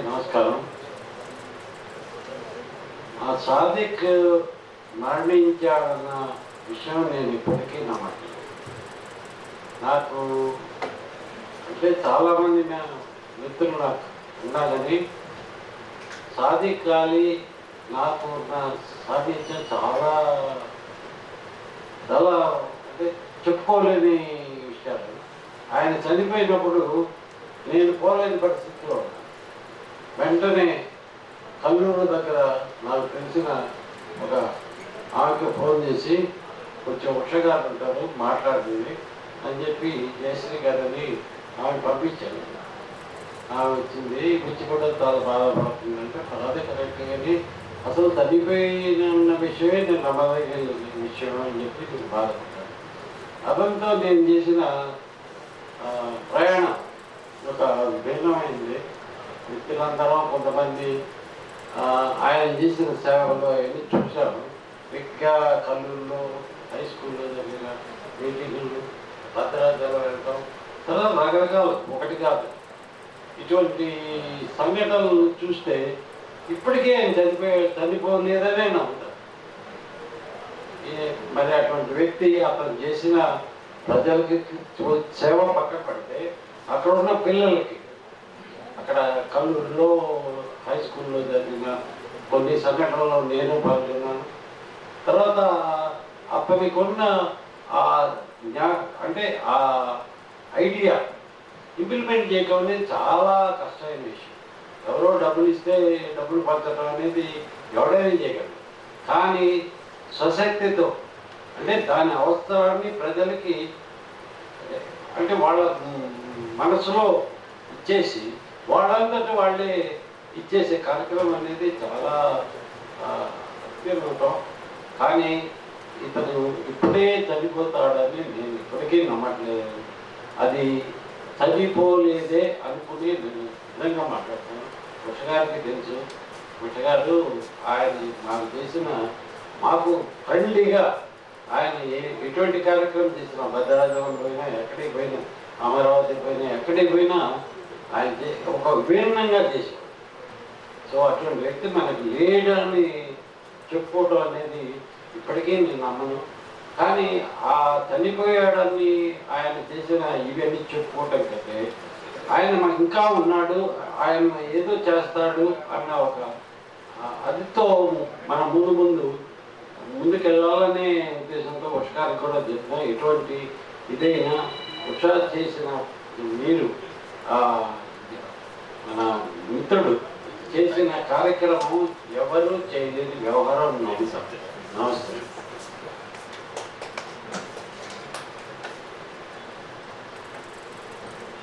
నమస్కారం. ఆ సాదిక్ మరణించాడన్న విషయం నేను ఇప్పటికీ నమ్మట్లేదు. నాకు అంటే చాలామంది నా మిత్రులు నాకు ఉండాలని సాదిక్ అలీ నాకు నా సాధించిన చాలా చాలా అంటే చెప్పుకోలేని విషయాలు. ఆయన చనిపోయినప్పుడు నేను పోలేని పరిస్థితిలో వెంటనే కల్లూరు దగ్గర నాకు తెలిసిన ఒక ఆమెకు ఫోన్ చేసి కొంచెం ఉషగారు ఉంటారు మాట్లాడింది అని చెప్పి జయశ్రీ గారిని ఆమె పంపించాను ఆమె వచ్చింది పిచ్చి కూడా చాలా బాధపడుతుందంటే అదే కరెక్ట్ కానీ అసలు చనిపోయిన ఉన్న విషయమే నేను నమ్మదగిన విషయం అని చెప్పి నేను బాధపడ్డాను. అదంతా నేను చేసిన ప్రయాణం ఒక భిన్నమైంది. వ్యక్తులందరం కొంతమంది ఆ, ఆయన చేసిన సేవలో అవన్నీ చూశాను విగ్గా కల్లూరులో హై స్కూల్లో జరిగిన మీటింగులు భద్రాచలం వెళ్ళటం చాలా రకరకాలు ఒకటి కాదు ఇటువంటి సంఘటనలు చూస్తే ఇప్పటికే ఆయన చనిపోయే చనిపోలేదనే నమ్ముతాను మరి అటువంటి వ్యక్తి అతను చేసిన ప్రజలకి సేవ పక్కన పడితే అక్కడ ఉన్న పిల్లలకి అక్కడ హై స్కూల్లో జరిగిన కొన్ని సంఘటనలో నేను పాల్గొన్నాను. తర్వాత అప్పటికున్న ఆ జ్ఞా అంటే ఆ ఐడియా ఇంప్లిమెంట్ చేయడం అనేది చాలా కష్టమైన విషయం. ఎవరో డబ్బులు ఇస్తే డబ్బులు పంచడం అనేది ఎవడైనా చేయగలరు కానీ స్వశక్తితో అంటే దాని అవసరాన్ని ప్రజలకి అంటే వాళ్ళ మనసులో ఇచ్చేసి వాళ్ళంతటి వాళ్ళే ఇచ్చేసే కార్యక్రమం అనేది చాలా అత్యున్నతం కానీ ఇతను ఇప్పుడే చనిపోతాడని నేను ఇప్పటికీ నమ్మట్లేదు. అది చనిపోలేదే అనుకుని నేను నిజంగా మాట్లాడుతాను ఉష తెలుసు. ఉష ఆయన మాకు చేసిన మాకు ఫ్రెండ్లీగా ఆయన ఏ- ఎటువంటి కార్యక్రమం చేసినా భద్రాచలం పోయినా ఎక్కడికి పోయినా అమరావతి పోయినా ఎక్కడికి పోయినా ఆయన చే- ఒక విభిన్నంగా చేశారు. సో అటువంటి వ్యక్తి మనకి లేడని చెప్పుకోవడం అనేది ఇప్పటికీ నేను నమ్మను. కానీ ఆ చనిపోయాడని ఆయన చేసిన ఇవన్నీ చెప్పుకోవటం కంటే ఆయన మనకి ఇంకా ఉన్నాడు ఆయన ఏదో చేస్తాడు అన్న ఒక అదితో మనం ముందు ముందు ముందుకెళ్ళాలనే ఉద్దేశంతో ఉషకారికి కూడా చెప్పిన ఎటువంటి ఇదైనా ఉషా చేసిన మీరు మన మిత్రుడు చేసిన కార్యక్రమం ఎవరు చేయలేని వ్యవహారం నమస్తే.